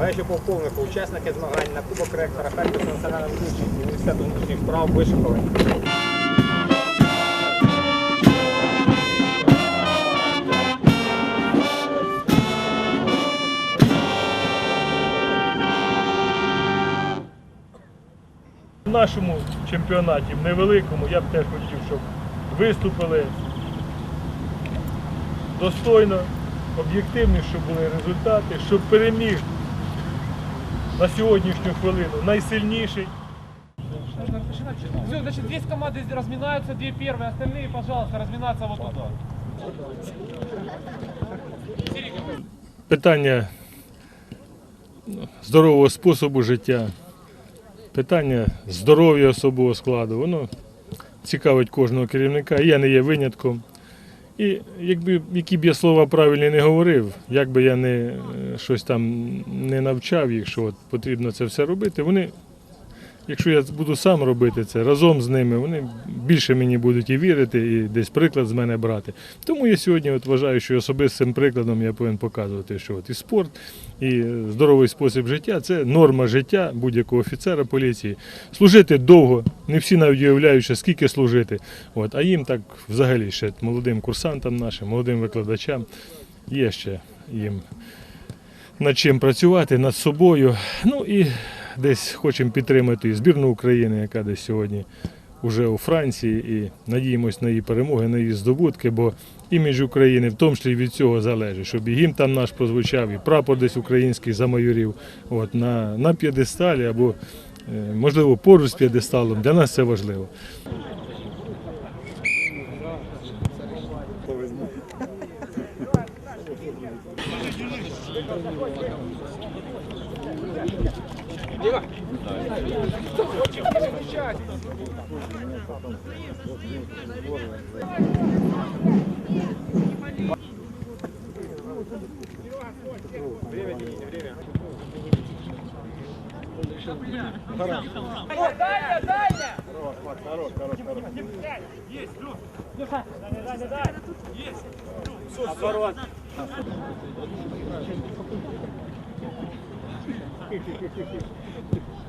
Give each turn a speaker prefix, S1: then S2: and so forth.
S1: Товариші полковнику, учасники змагань на Кубок ректора Харківського національного університету внутрішніх справ вишиковані.
S2: В нашому чемпіонаті, в невеликому, я б теж хотів, щоб виступили достойно, об'єктивні, щоб були результати, щоб переміг на сьогоднішню хвилину найсильніший.
S3: Можно начинать? Все, значит, две команды здесь разминаются, две первые, остальные, пожалуйста, разминаться вот туда.
S2: Питання ну, здорового способу життя, питання здоров'я особового складу, воно цікавить кожного керівника. і Я не є винятком. І якби які б я слова правильні не говорив, як би я не е, щось там не навчав їх, що от потрібно це все робити, вони, якщо я буду сам робити це разом з ними, вони більше мені будуть і вірити, і десь приклад з мене брати. Тому я сьогодні от вважаю, що особистим прикладом я повинен показувати, що от і спорт, і здоровий спосіб життя це норма життя будь-якого офіцера поліції. Служити довго, не всі навіть уявляють, що скільки служити. От, а їм так взагалі ще молодим курсантам нашим, молодим викладачам є ще їм над чим працювати, над собою. Ну і десь хочемо підтримати і збірну України, яка десь сьогодні вже у Франції, і надіємось на її перемоги, на її здобутки, бо імідж України в тому числі від цього залежить, щоб і гімн там наш прозвучав, і прапор десь український замайорів от, на, на п'єдесталі або, е, можливо, поруч з п'єдесталом. Для нас це важливо. Дима!
S1: Время, Денис, время. Хорош.
S3: Дальня, дальня! Хорош, хорош, хорош, хорош. Есть, Лёш. Лёша. Дальня, дальня, дальня. Есть. Оборот. Thank you.